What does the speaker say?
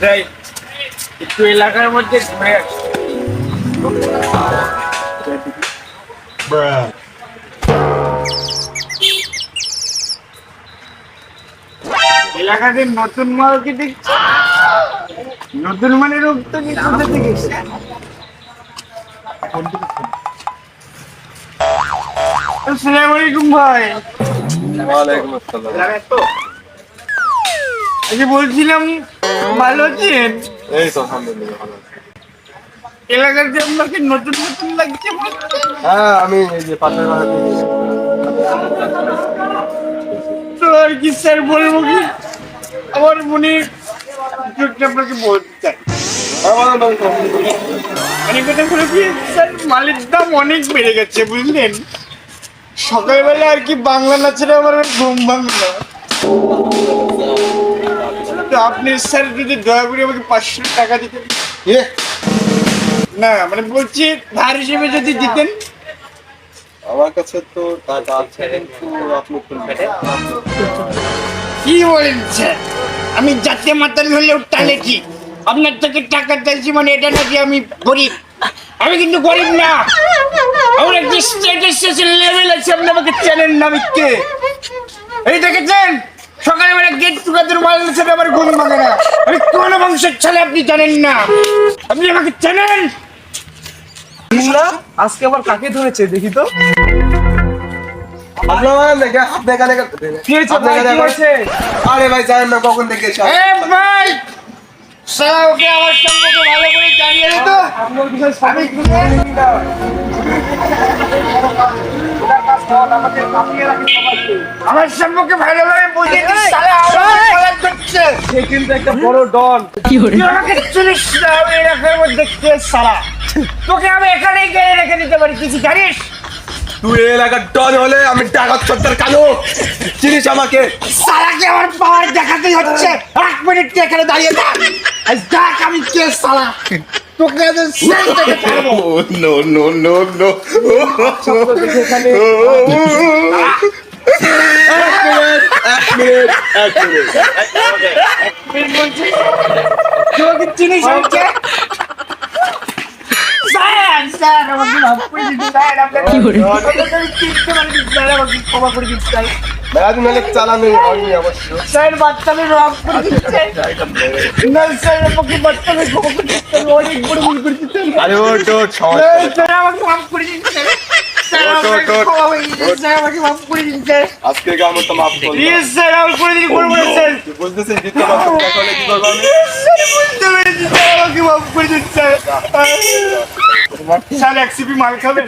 তাই একটু এলাকার মধ্যে ঘুরে এলাকাতে নতুন মাল কি দেখছি? নতুন মালের রূপ তো কি কোথা থেকে? আসসালামু আলাইকুম ভাই। ওয়ালাইকুম আসসালাম। এই বলছিলাম ভালো আছেন এই তো আলহামদুলিল্লাহ ভালো আছি। এলাকার যে আপনাকে নতুন নতুন লাগছে হ্যাঁ আমি এই যে পাশের বাড়ি তো আর কি স্যার বলব কি? আমার মনে একটা আপনাকে বলতে চাই। আমার অনেক কথা বলে কি স্যার মালের দাম অনেক বেড়ে গেছে বুঝলেন? সকালবেলা আর কি বাংলা নাচের আমার ঘুম ভাঙলো আপনি স্যার যদি দয়া করে আমাকে পাঁচশো টাকা দিতেন। না মানে বলছি ধার হিসেবে যদি দিতেন। আমার কাছে তো টাকা আছে কিন্তু আপনি কি বলেন স্যার? আমি জাতীয় মাতাল হলেও টালে কি? আপনার থেকে টাকা চাইছি মানে এটা নাকি আমি গরিব? আমি কিন্তু গরিব না। আমার একটি স্টেটাস লেভেল আছে আপনি আমাকে চেনেন না আমি কে? এই দেখেছেন? সকালবেলা গেট টুগেদার মালের সাথে আমার ঘুম ভাঙে না। আমি কোন বংশের ছেলে আপনি জানেন না? আপনি আমাকে চেনেন? আজকে আবার কাকে ধরেছে দেখি তো? আরে ভাই জানেন না কখন ভাই সারা ওকে আমার সম্পর্কে ভালো করে জানিয়ে দিত আপনার বিষয় সবই আমার সম্পর্কে ভালোভাবে সে কিন্তু একটা বড় ডন। আমাকে চিনিস না আমি এলাকার মধ্যে কে সালা তোকে আমি এখানে গিয়ে রেখে দিতে পারি কিছু জানিস? তুই এলাকার ডন হলে আমি টাকা সত্তর কালো চিনিস আমাকে? সালাকে আমার পাওয়ার দেখাতেই হচ্ছে। এক মিনিট তুই এখানে দাঁড়িয়ে থাক। আজ দেখ আমি কে সালা তোকে আমি সেই থেকে ছাড়বো নো নো নো নো। চালানো হয়নি অবশ্য স্যার বাচ্চাকে রং করে দিচ্ছে না স্যার আমাকে বাচ্চাকে ক্ষমা করে দিচ্ছে অনেক বড় ভুল করে দিচ্ছে আরে ও তো সমস্যা স্যার, আমাকে মাফ করে স্যার ওঠ, ওঠ, আমাকে ওঠ। ক্ষমা করে দিন স্যার আমাকে মাফ করে দিন স্যার। আজকে আমি তো মাফ করলাম প্লিজ স্যার আমি করে দিন করব না স্যার। তুই বুঝতেছিস জিততে পারছিস কি করব আমি? স্যার বুঝতে পেরেছি স্যার আমাকে মাফ করে দিন স্যার। স্যার এক সিপি মাল খাবেন?